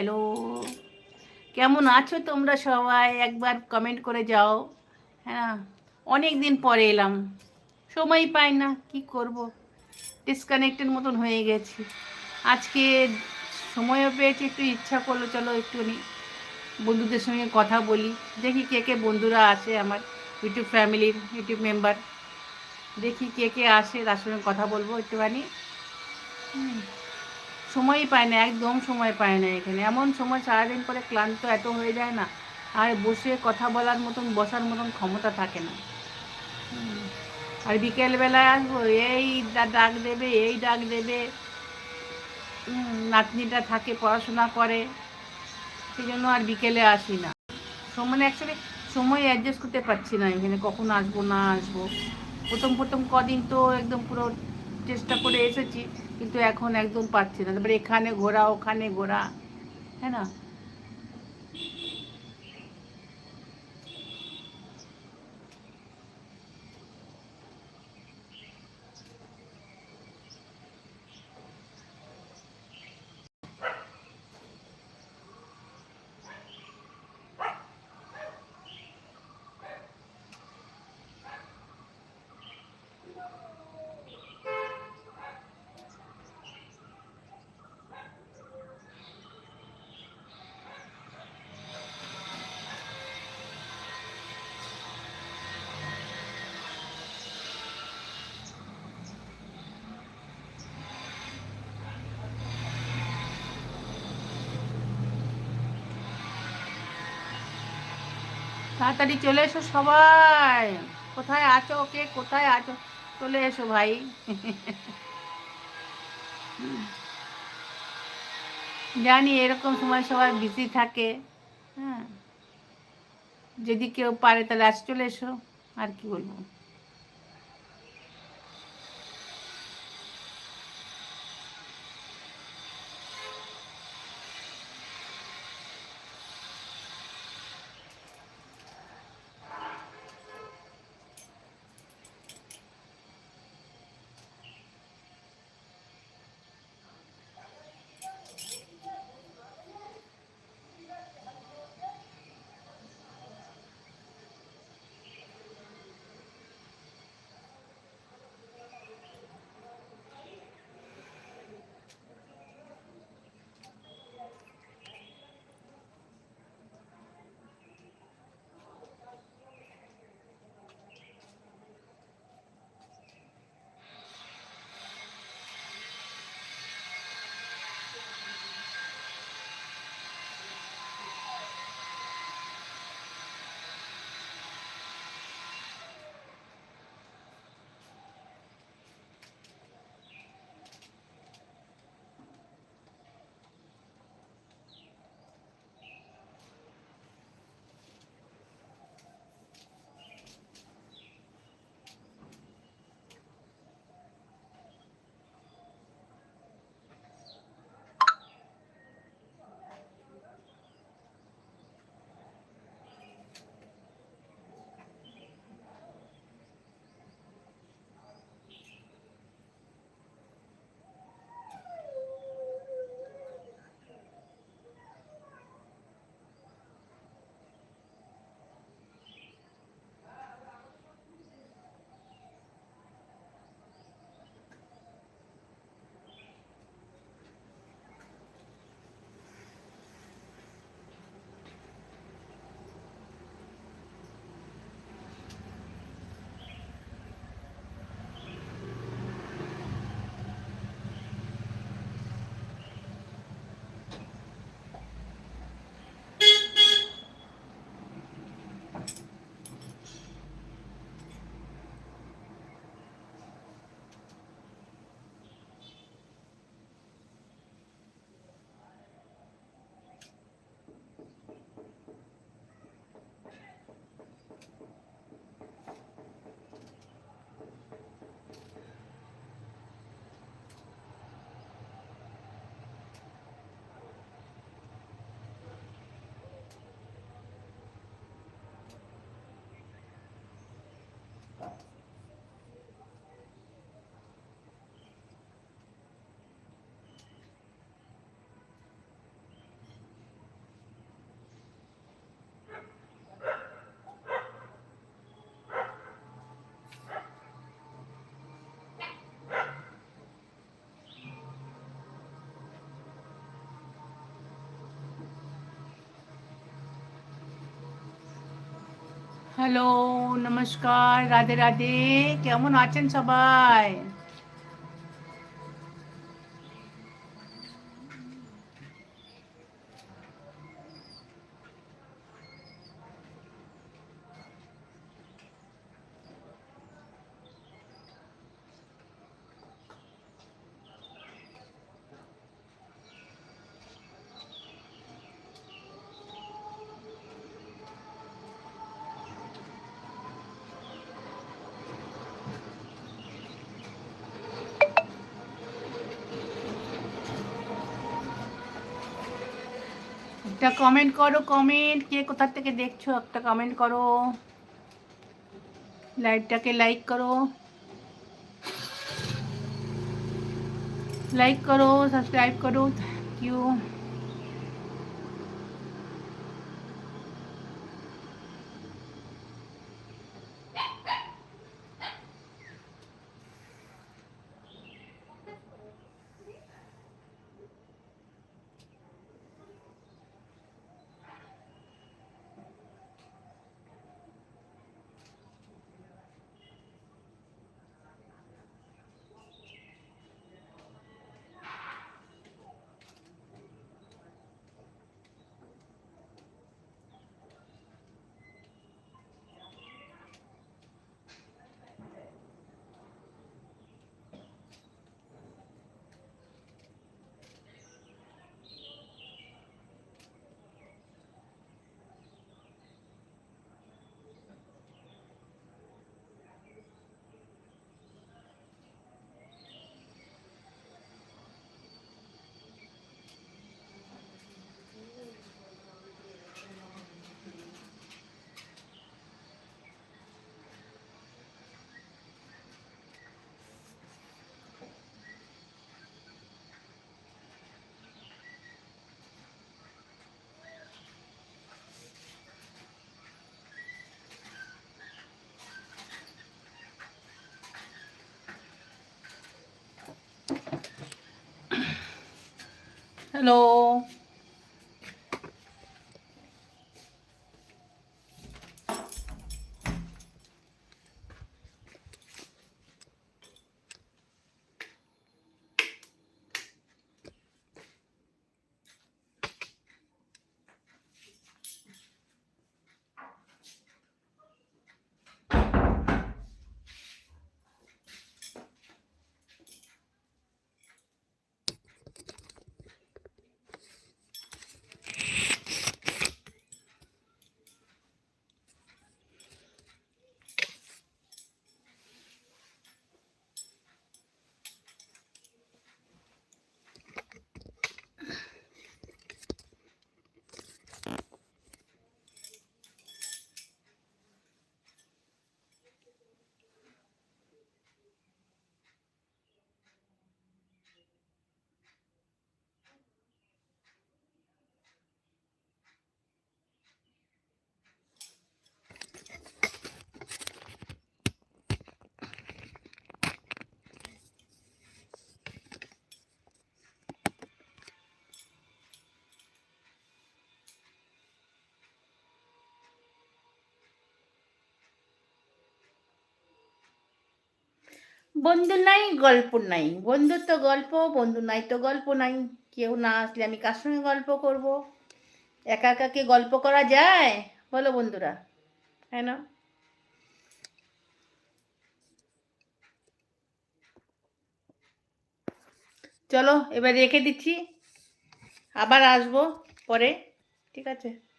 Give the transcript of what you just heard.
Hello কেমন আছো তোমরা সবাই? একবার কমেন্ট করে যাও। হ্যাঁ অনেক দিন পরে এলাম। সময় পাই না, কি করব? ডিসকানেক্টের মতন হয়ে গেছি। আজকে সময়ও পেয়েছি, একটু ইচ্ছা করল, চলো একটুখানি বন্ধুদের সঙ্গে কথা বলি। দেখি কে কে বন্ধুরা আছে আমার ইউটিউব ফ্যামিলির ইউটিউব মেম্বার দেখি কে কে আসে, তার সঙ্গে কথা বলব একটুখানি। হুম। সময়ই পায় না একদম সময় পায় না এখানে। এমন সময় সারাদিন করে ক্লান্ত এত হয়ে যায় না আর বসে কথা বলার মতন বসার মতন ক্ষমতা থাকে না। আর বিকেলবেলায় আসব এই ডাক দেবে এই ডাক দেবে। নাতনিটা থাকে পড়াশোনা করে সেই জন্য আর বিকেলে আসি না। সময় অ্যাকচুয়ালি সময় অ্যাডজাস্ট করতে পারছি না এখানে কখন আসব না আসব। প্রথম প্রথম কদিন তো একদম পুরো চেষ্টা করে এসেছি। কিন্তু এখন একদম পাচ্ছি না। তারপরে এখানে ঘোরা ওখানে ঘোরা হ্যাঁ না? তাড়াতাড়ি চলে এসো সবাই। কোথায় আছো? ওকে কোথায় আছো? চলে এসো ভাই। জানি এরকম সময় সবাই বিজি থাকে। হ্যাঁ। যদি কেউ পারে তাহলে আজ চলে এসো। আর কি বলব? হ্যালো নমস্কার রাধে রাধে কেমন আছেন সবাই একটা কমেন্ট করো কমেন্ট কে কোথা থেকে দেখছ, একটা কমেন্ট করো। লাইভটাকে লাইক করো। লাইক করো সাবস্ক্রাইব করো। থ্যাংক ইউ হ্যালো বন্ধু নাই, গল্প নাই। বন্ধু তো গল্প, বন্ধু নাই তো গল্প নাই। কেউ না আসলে আমি কার সঙ্গে গল্প করব? একা একা কি গল্প করা যায়? বলো বন্ধুরা হ্যাঁ না? চলো, এবার রেখে দিচ্ছি। আবার আসব পরে, ঠিক আছে?